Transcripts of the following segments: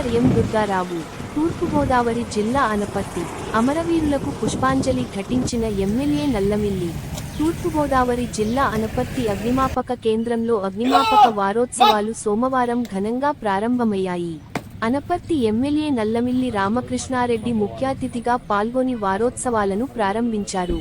Doctor M Durgarao తూర్పుగోదావరి జిల్లా అనపర్తి అమరవీరులకు పుష్పాంజలి ఘటించిన ఎమ్మెల్యే నల్లమిల్లి తూర్పుగోదావరి జిల్లా అనపర్తి అగ్నిమాపక కేంద్రంలో అగ్నిమాపక వారోత్సవాలు సోమవారం ఘనంగా ప్రారంభమయ్యాయి. అనపర్తి ఎమ్మెల్యే నల్లమిల్లి రామకృష్ణారెడ్డి ముఖ్య అతిథిగా పాల్గొని వారోత్సవాలను ప్రారంభించారు.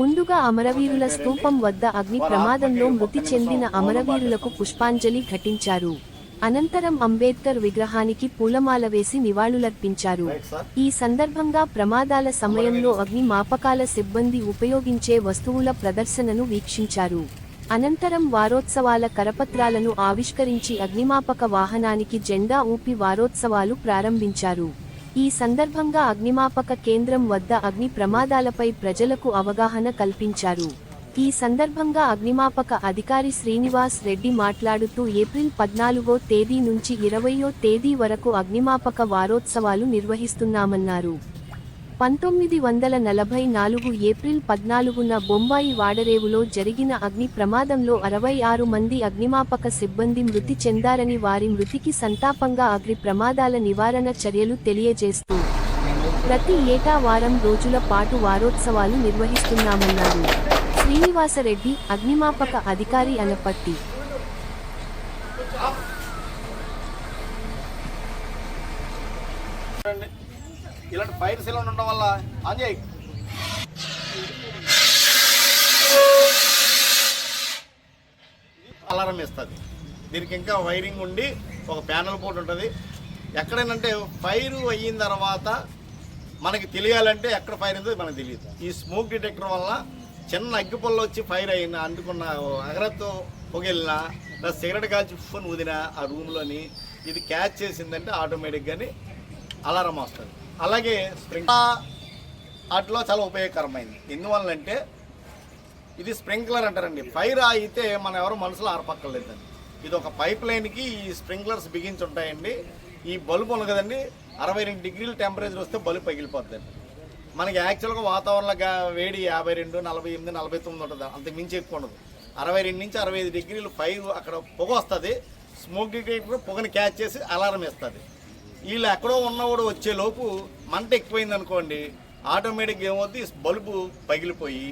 ముందుగా అమరవీరుల స్తూపం వద్ద అగ్ని ప్రమాదంలో మృతి చెందిన అమరవీరులకు పుష్పాంజలి ఘటించారు. అనంతరం అంబేద్కర్ విగ్రహానికి పూలమాల వేసి నివాళులర్పించారు. ఈ సందర్భంగా ప్రమాదాల సమయంలో అగ్ని మాపకాల సిబ్బంది ఉపయోగించే వస్తువుల ప్రదర్శనను వీక్షించారు. అనంతరం వారోత్సవాల కరపత్రాలను ఆవిష్కరించి అగ్నిమాపక వాహనానికి జెండా ఊపి వారోత్సవాలు ప్రారంభించారు. ఈ సందర్భంగా అగ్నిమాపక కేంద్రం వద్ద అగ్ని ప్రమాదాలపై ప్రజలకు అవగాహన కల్పించారు. ఈ సందర్భంగా అగ్నిమాపక అధికారి శ్రీనివాస్ రెడ్డి మాట్లాడుతూ ఏప్రిల్ పద్నాలుగో తేదీ నుంచి ఇరవయో తేదీ వరకు అగ్నిమాపక వారోత్సవాలు నిర్వహిస్తున్నామన్నారు. పంతొమ్మిది వందల నలభై నాలుగు ఏప్రిల్ పద్నాలుగున బొంబాయి వాడరేవులో జరిగిన అగ్ని ప్రమాదంలో అరవై ఆరు మంది అగ్నిమాపక సిబ్బంది మృతి చెందారని వారి మృతికి సంతాపంగా అగ్ని ప్రమాదాల నివారణ చర్యలు తెలియజేస్తూ ప్రతి ఏటా వారం రోజుల పాటు వారోత్సవాలు నిర్వహిస్తున్నామన్నారు. శ్రీనివాసరెడ్డి అగ్నిమాపక అధికారి అనపట్టి ఇలాంటి ఫైర్ సిలిండర్ ఉండడం వల్ల ఆన్ చేయి అలారం ఇస్తుంది దీనికి ఇంకా వైరింగ్ ఉండి ఒక ప్యానల్ బోర్డు ఉంటుంది. ఎక్కడైనంటే ఫైర్ అయిన తర్వాత మనకి తెలియాలంటే ఎక్కడ ఫైర్ అయిందో మనకు తెలియదు. ఈ స్మోక్ డిటెక్టర్ వల్ల చిన్న అగ్గిపుల్ల వచ్చి ఫైర్ అయిన అందుకున్న అగరత్తో పొగిలినా లేదా సిగరెట్ కాల్చి ఫోన్ ఊదిన ఆ రూమ్లోని ఇది క్యాచ్ చేసిందంటే ఆటోమేటిక్గాని అలారం వస్తుంది. అలాగే స్ప్రింక్లర్ వాటిలో చాలా ఉపయోగకరమైంది. ఎందువల్లంటే ఇది స్ప్రింక్లర్ అంటారండి. ఫైర్ అయితే మనం ఎవరు మనసులో ఆరపక్కర్లేదండి. ఇది ఒక పైప్ లైన్కి ఈ స్ప్రింక్లర్స్ బిగించి ఉంటాయండి ఈ బల్బు ఉంది కదండి అరవై రెండు డిగ్రీల టెంపరేచర్ వస్తే బల్బు పగిలిపోద్దండి. మనకి యాక్చువల్గా వాతావరణంలో వేడి యాభై రెండు నలభై ఎనిమిది నలభై తొమ్మిది ఉంటుంది. అంత మించి ఎక్కువ ఉండదు. అరవై రెండు నుంచి అరవై ఐదు డిగ్రీలు ఫైర్ అక్కడ పొగ వస్తుంది. స్మోక్ డిటెక్టర్ పొగను క్యాచ్ చేసి అలారం ఇస్తుంది వీళ్ళు ఎక్కడో ఉన్నవాడు వచ్చేలోపు మంట ఎక్కువైంది అనుకోండి ఆటోమేటిక్గా ఏమవుద్ది? బల్బు పగిలిపోయి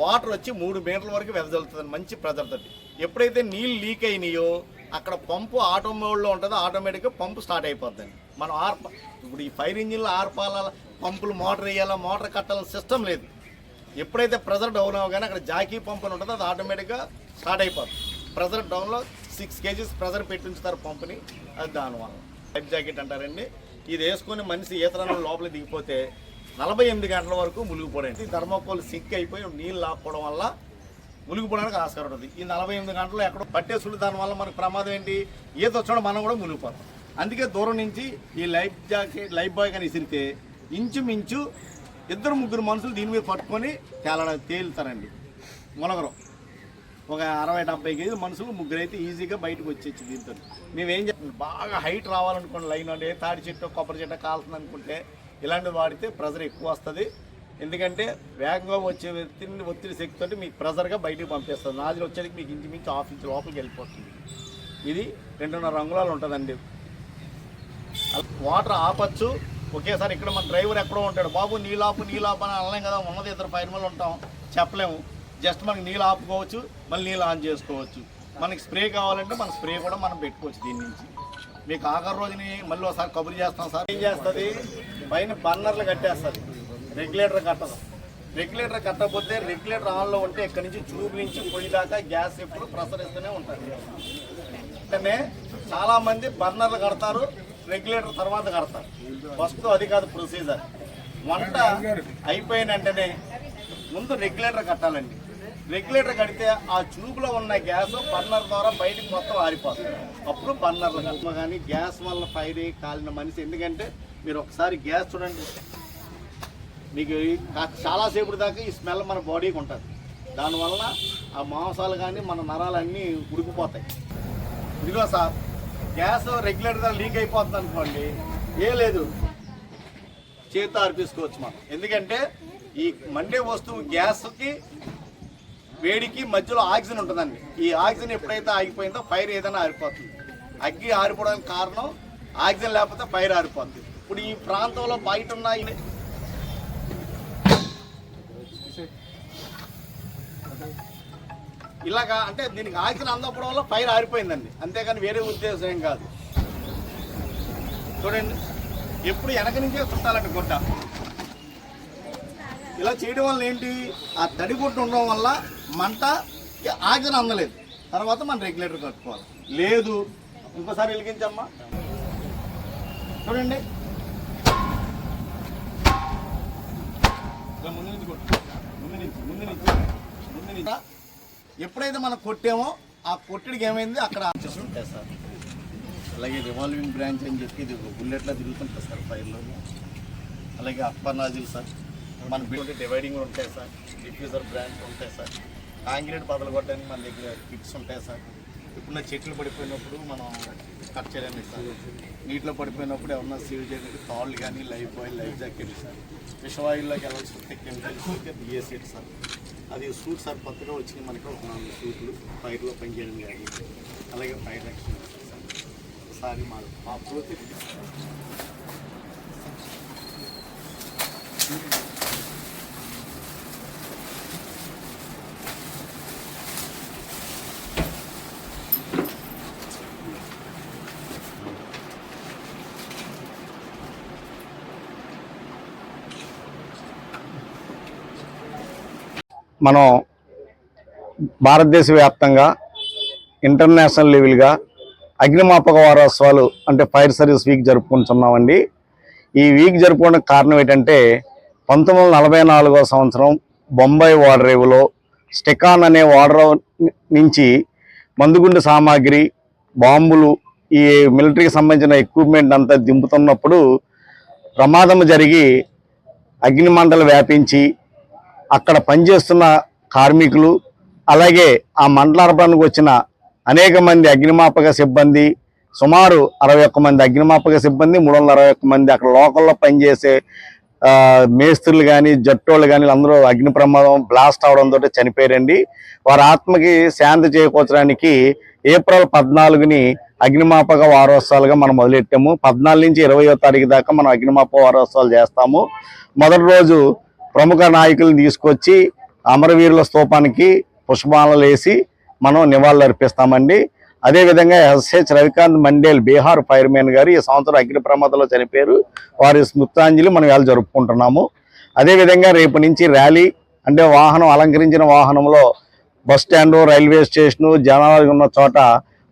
వాటర్ వచ్చి మూడు మీటర్ల వరకు వెదజల్లుతుంది. మంచి ప్రెజర్ ఎప్పుడైతే నీళ్ళు లీక్ అయినాయో అక్కడ పంపు ఆటోమోడ్లో ఉంటుందో ఆటోమేటిక్గా పంపు స్టార్ట్ అయిపోద్దండి. మనం ఆర్ప ఇప్పుడు ఈ ఫైర్ ఇంజిన్లు ఆర్పాల పంపులు మోటార్ వేయాలా మోటార్ కట్టాలని సిస్టమ్ లేదు. ఎప్పుడైతే ప్రెజర్ డౌన్ అవగానే అక్కడ జాకీ పంప్ అని ఉంటుందో అది ఆటోమేటిక్గా స్టార్ట్ అయిపోతుంది ప్రెజర్ డౌన్లో సిక్స్ కేజీస్ ప్రెజర్ పెట్టి ఉంచుతారు పంపుని అది దానివల్ల. లైఫ్ జాకెట్ అంటారండి. ఇది వేసుకొని మనిషి ఈతరంలో లోపల దిగిపోతే నలభై ఎనిమిది గంటల వరకు మునిగిపోయాయి ధర్మకోల్ సిక్ అయిపోయి నీళ్ళు లాక్కోవడం వల్ల మునిగిపోవడానికి ఆస్కారం ఉంటుంది. ఈ నలభై ఎనిమిది గంటలు ఎక్కడో పట్టేసుకుంటే దానివల్ల మనకు ప్రమాదం ఏంటి? ఈత వచ్చాడో మనం కూడా మునిగిపోతాం. అందుకే దూరం నుంచి ఈ లైఫ్ జాకెట్ లైఫ్ బాయ్ కానీ విసిరితే ఇంచుమించు ఇద్దరు ముగ్గురు మనుషులు దీని మీద పట్టుకొని తేలడ తేలుతారండి. మునగరం ఒక అరవై డెబ్బై కేజీలు మనుషులు ముగ్గురు అయితే ఈజీగా బయటకు వచ్చేచ్చు దీంతో. మేమేం చేస్తాం బాగా హైట్ రావాలనుకోండి లైన్ అంటే తాడి చెట్టు కొబ్బరి చెట్టు కాల్సింది అనుకుంటే ఇలాంటివి వాడితే ప్రెజర్ ఎక్కువ వస్తుంది. ఎందుకంటే వేగంగా వచ్చే ఒత్తిడి ఒత్తిడి శక్తితో మీకు ప్రెజర్గా బయటకు పంపిస్తుంది. నాజులు వచ్చేది మీకు ఇంచుమించు ఆఫీస్ లోపలికి వెళ్ళిపోతుంది. ఇది రెండున్నర రంగులాలు ఉంటుందండి. వాటర్ ఆపచ్చు. ఒకేసారి ఇక్కడ మన డ్రైవర్ ఎక్కడో ఉంటాడు. బాబు నీలాపు నీలాపు అని అనలేం కదా ఉన్నది ఇద్దరు ఫైర్మల్ ఉంటాం. చెప్పలేము. జస్ట్ మనకి నీళ్ళు ఆపుకోవచ్చు మళ్ళీ నీళ్ళు ఆన్ చేసుకోవచ్చు. మనకి స్ప్రే కావాలంటే మన స్ప్రే కూడా మనం పెట్టుకోవచ్చు దీని నుంచి. మీకు ఆఖరి రోజుని మళ్ళీ ఒకసారి కబురు చేస్తాం సార్. ఏం చేస్తుంది? పైన బర్నర్లు కట్టేస్తుంది. రెగ్యులేటర్ కట్టదు. రెగ్యులేటర్ కట్టకపోతే రెగ్యులేటర్ ఆన్లో ఉంటే ఇక్కడ నుంచి ట్యూబ్ నుంచి పొయ్యి దాకా గ్యాస్ ఎప్పుడు ప్రసరిస్తూనే ఉంటుంది అంటే చాలామంది బర్నర్లు కడతారు. రెగ్యులేటర్ తర్వాత కడతారు. ఫస్ట్ అది కాదు ప్రొసీజర్. వంట అయిపోయిన వెంటనే ముందు రెగ్యులేటర్ కట్టాలండి. రెగ్యులేటర్ కడితే ఆ ట్యూబ్లో ఉన్న గ్యాస్ బర్నర్ ద్వారా బయటకు మొత్తం ఆరిపోతుంది. అప్పుడు బర్నర్లు కట్టమ కానీ గ్యాస్ వల్ల ఫైర్ కాలిన మనిషి. ఎందుకంటే మీరు ఒకసారి గ్యాస్ చూడండి. మీకు చాలాసేపు దాకా ఈ స్మెల్ మన బాడీకి ఉంటుంది. దానివల్ల ఆ మాంసాలు కానీ మన నరాలన్నీ ఉడికిపోతాయి. ఇదిగో సార్ గ్యాస్ రెగ్యులేటర్ లీక్ అయిపోతుంది అనుకోండి ఏ లేదు. చేత అర్పించుకోవచ్చు మనం. ఎందుకంటే ఈ మండే వస్తువు గ్యాస్కి వేడికి మధ్యలో ఆక్సిజన్ ఉంటుందండి. ఈ ఆక్సిజన్ ఎప్పుడైతే ఆగిపోయిందో ఫైర్ ఏదైనా ఆరిపోతుంది. అగ్గి ఆరిపోవడానికి కారణం ఆక్సిజన్ లేకపోతే ఫైర్ ఆరిపోతుంది ఇప్పుడు ఈ ప్రాంతంలో బయట ఉన్న ఇలాగా అంటే దీనికి ఆక్సిజన్ అందకపోవడం వల్ల ఫైర్ ఆరిపోయిందండి. అంతేకాని వేరే ఉద్దేశం ఏం కాదు. చూడండి ఎప్పుడు వెనక నుంచే చుట్టాలండి గుడ్డ. ఇలా చేయడం వల్ల ఏంటి? ఆ తడి గుడ్డ ఉండడం వల్ల మంట ఆక్సిజన్ అందలేదు. తర్వాత మనం రెగ్యులేటర్ కట్టుకోవాలి. లేదు. ఇంకోసారి వెలిగించమ్మా. చూడండి. ముందు నుంచి ముందు నుంచి ముందు నుంచి ముందు నుంచి. ఎప్పుడైతే మనం కొట్టామో ఆ కొట్టుడికి ఏమైంది? అక్కడ ఉంటాయి సార్. అలాగే రివాల్వింగ్ బ్రాంచ్ అని చెప్పి ఇది బుల్లెట్లా తిరుగుతుంటుంది సార్ ఫైర్లో అలాగే అప్పర్ నాజిల్ సార్. మన బిల్డ్ డివైడింగ్ ఉంటాయి సార్. డిఫ్యూజర్ బ్రాంచ్ ఉంటాయి సార్. కాంక్రీట్ బదులు కొట్టడానికి మన దగ్గర కిట్స్ ఉంటాయి సార్. ఇప్పుడు చెట్లు పడిపోయినప్పుడు మనం కట్ చేయడానికి సార్. నీటిలో పడిపోయినప్పుడు ఏమన్నా సేవ్ చేయడానికి తాళ్ళు కానీ life buoy life jacket sir. విషవాయుల్లోకి వెళ్ళాల్సి వస్తే కెమికల్స్ బిఎస్సీట్ సార్. అది సూట్ సార్ కొత్తగా వచ్చినాయి మనకి ఒక నాలుగు సూట్లు. ఫైర్లో పనిచేయడం కానీ అలాగే ఫైర్ యాక్షన్ ఒకసారి మా మా పూర్తి మనం భారతదేశ వ్యాప్తంగా ఇంటర్నేషనల్ లెవెల్గా అగ్నిమాపక వారోత్సవాలు అంటే ఫైర్ సర్వీస్ వీక్ జరుపుకుంటున్నామండి. ఈ వీక్ జరుపుకోవడానికి కారణం ఏంటంటే పంతొమ్మిది నలభై నాలుగో సంవత్సరం బొంబాయి ఓడరేవులో స్టెకాన్ అనే ఓడరేవు నుంచి మందుగుండు సామాగ్రి బాంబులు ఈ మిలిటరీకి సంబంధించిన ఎక్విప్మెంట్ అంతా దింపుతున్నప్పుడు ప్రమాదం జరిగి అగ్నిమంటలు వ్యాపించి అక్కడ పనిచేస్తున్న కార్మికులు అలాగే ఆ మండలార్పణకు వచ్చిన అనేక మంది అగ్నిమాపక సిబ్బంది సుమారు అరవై ఒక్క మంది అగ్నిమాపక సిబ్బంది మూడు వందల అరవై ఒక్క మంది అక్కడ లోకల్లో పనిచేసే మేస్త్రులు కానీ జట్టోళ్ళు కానీ అందరూ అగ్ని ప్రమాదం బ్లాస్ట్ అవడంతో చనిపోయారండి. వారి ఆత్మకి శాంతి చేకూర్చడానికి ఏప్రిల్ పద్నాలుగుని అగ్నిమాపక వారోత్సవాలుగా మనం మొదలెట్టాము. పద్నాలుగు నుంచి ఇరవయో తారీఖు దాకా మనం అగ్నిమాపక వారోత్సవాలు చేస్తాము. మొదటి రోజు ప్రముఖ నాయకులను తీసుకొచ్చి అమరవీరుల స్తూపానికి పుష్పాలను వేసి మనం నివాళులు అర్పిస్తామండి. అదేవిధంగా S H Ravikant Mandal Bihar firemen గారు ఈ సంవత్సరం అగ్ని ప్రమాదంలో చనిపోయారు. వారి స్మృతాంజలి మనం ఇవాళ జరుపుకుంటున్నాము. అదేవిధంగా రేపు నుంచి ర్యాలీ అంటే వాహనం అలంకరించిన వాహనంలో బస్ స్టాండు రైల్వే స్టేషను జనాలు ఉన్న చోట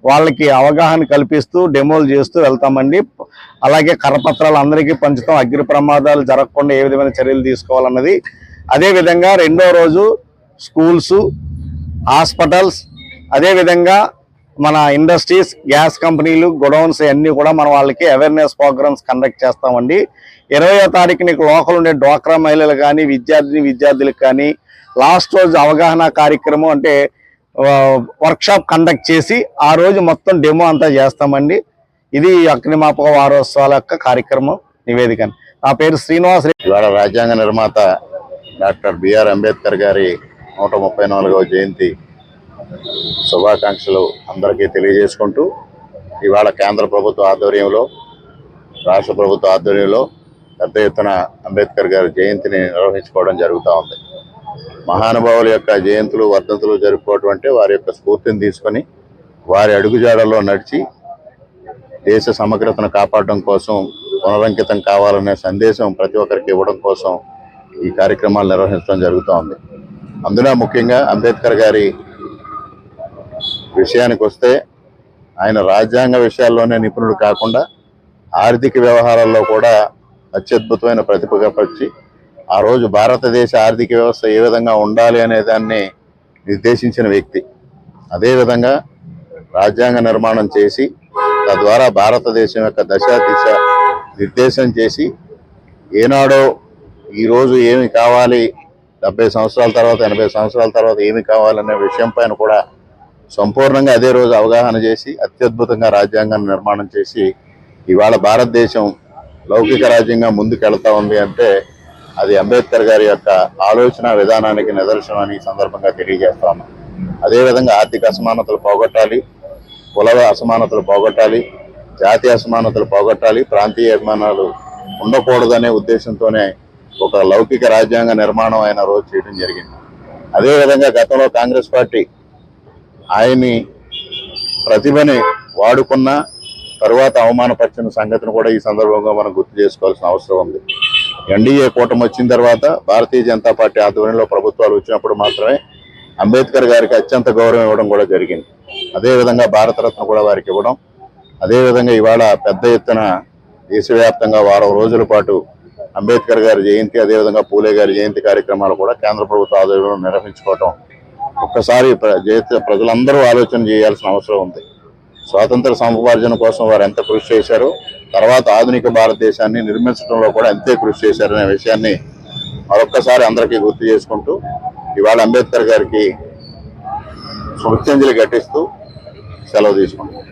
వాళ్ళకి అవగాహన కల్పిస్తూ డెమోలు చేస్తూ వెళ్తామండి. అలాగే కరపత్రాలు అందరికీ పంచుతాం. అగ్ని ప్రమాదాలు జరగకుండా ఏ విధమైన చర్యలు తీసుకోవాలన్నది. అదేవిధంగా రెండో రోజు స్కూల్స్ హాస్పిటల్స్ అదేవిధంగా మన ఇండస్ట్రీస్ గ్యాస్ కంపెనీలు గొడౌన్స్ అన్నీ కూడా మనం వాళ్ళకి అవేర్నెస్ ప్రోగ్రామ్స్ కండక్ట్ చేస్తామండి. ఇరవయో తారీఖు నీకు లోకల్ ఉండే డ్వాక్రా మహిళలు కానీ విద్యార్థిని విద్యార్థులకు కానీ లాస్ట్ రోజు అవగాహన కార్యక్రమం అంటే వర్క్షాప్ కండక్ట్ చేసి ఆ రోజు మొత్తం డెమో అంతా చేస్తామండి. ఇది అగ్నిమాపక వారోత్సవాల యొక్క కార్యక్రమం నివేదిక. నా పేరు శ్రీనివాస్ రెడ్డి ఇవాళ రాజ్యాంగ నిర్మాత డాక్టర్ బిఆర్ అంబేద్కర్ గారి నూట ముప్పై నాలుగవ జయంతి శుభాకాంక్షలు అందరికీ తెలియజేసుకుంటూ ఇవాళ కేంద్ర ప్రభుత్వ ఆధ్వర్యంలో రాష్ట్ర ప్రభుత్వ ఆధ్వర్యంలో పెద్ద ఎత్తున అంబేద్కర్ గారి జయంతిని నిర్వహించుకోవడం జరుగుతూ ఉంది. మహానుభావుల యొక్క జయంతులు వర్ధంతులు జరుపుకోవటం అంటే వారి యొక్క స్ఫూర్తిని తీసుకొని వారి అడుగుజాడల్లో నడిచి దేశ సమగ్రతను కాపాడడం కోసం పునరంకితం కావాలనే సందేశం ప్రతి ఒక్కరికి ఇవ్వడం కోసం ఈ కార్యక్రమాలు నిర్వహించడం జరుగుతూ ఉంది. అందులో ముఖ్యంగా అంబేద్కర్ గారి విషయానికి వస్తే ఆయన రాజ్యాంగ విషయాల్లోనే నిపుణుడు కాకుండా ఆర్థిక వ్యవహారాల్లో కూడా అత్యద్భుతమైన ప్రతిభగా పరిచి ఆ రోజు భారతదేశ ఆర్థిక వ్యవస్థ ఏ విధంగా ఉండాలి అనే దాన్ని నిర్దేశించిన వ్యక్తి. అదేవిధంగా రాజ్యాంగ నిర్మాణం చేసి తద్వారా భారతదేశం యొక్క దశ దిశ నిర్దేశం చేసి ఏనాడో ఈరోజు ఏమి కావాలి డెబ్బై సంవత్సరాల తర్వాత ఎనభై సంవత్సరాల తర్వాత ఏమి కావాలనే విషయం పైన కూడా సంపూర్ణంగా అదే రోజు అవగాహన చేసి అత్యద్భుతంగా రాజ్యాంగాన్ని నిర్మాణం చేసి ఇవాళ భారతదేశం లౌకిక రాజ్యంగా ముందుకెళ్తా ఉంది అంటే అది అంబేద్కర్ గారి యొక్క ఆలోచన విధానానికి నిదర్శనం అని సందర్భంగా తెలియజేస్తాము అదేవిధంగా ఆర్థిక అసమానతలు పోగొట్టాలి కుల అసమానతలు పోగొట్టాలి జాతీయ అసమానతలు పోగొట్టాలి ప్రాంతీయ అభిమానాలు ఉండకూడదనే ఉద్దేశంతోనే ఒక లౌకిక రాజ్యాంగ నిర్మాణం ఆయన రోజు చేయడం జరిగింది. అదేవిధంగా గతంలో కాంగ్రెస్ పార్టీ ఆయన్ని ప్రతిభని వాడుకున్న తరువాత అవమానపరిచిన సంగతిని కూడా ఈ సందర్భంగా మనం గుర్తు చేసుకోవాల్సిన అవసరం ఉంది. ఎన్డీఏ కూటమి వచ్చిన తర్వాత భారతీయ జనతా పార్టీ ఆధ్వర్యంలో ప్రభుత్వాలు వచ్చినప్పుడు మాత్రమే అంబేద్కర్ గారికి అత్యంత గౌరవం ఇవ్వడం కూడా జరిగింది. అదేవిధంగా భారతరత్న కూడా వారికి ఇవ్వడం అదేవిధంగా ఇవాళ పెద్ద ఎత్తున దేశవ్యాప్తంగా వారం రోజుల పాటు అంబేద్కర్ గారి జయంతి అదేవిధంగా పూలే గారి జయంతి కార్యక్రమాలు కూడా కేంద్ర ప్రభుత్వ ఆధ్వర్యంలో నిర్వహించుకోవటం ఒక్కసారి ప్ర- ప్రజలందరూ ఆలోచన చేయాల్సిన అవసరం ఉంది. స్వాతంత్ర సముపార్జన కోసం వారు ఎంత కృషి చేశారో తర్వాత ఆధునిక భారతదేశాన్ని నిర్మించడంలో కూడా అంతే కృషి చేశారనే విషయాన్ని మరొక్కసారి అందరికీ గుర్తు చేసుకుంటూ ఇవాళ అంబేద్కర్ గారికి స్మృత్యంజలి ఘటిస్తూ సెలవు తీసుకుంటాం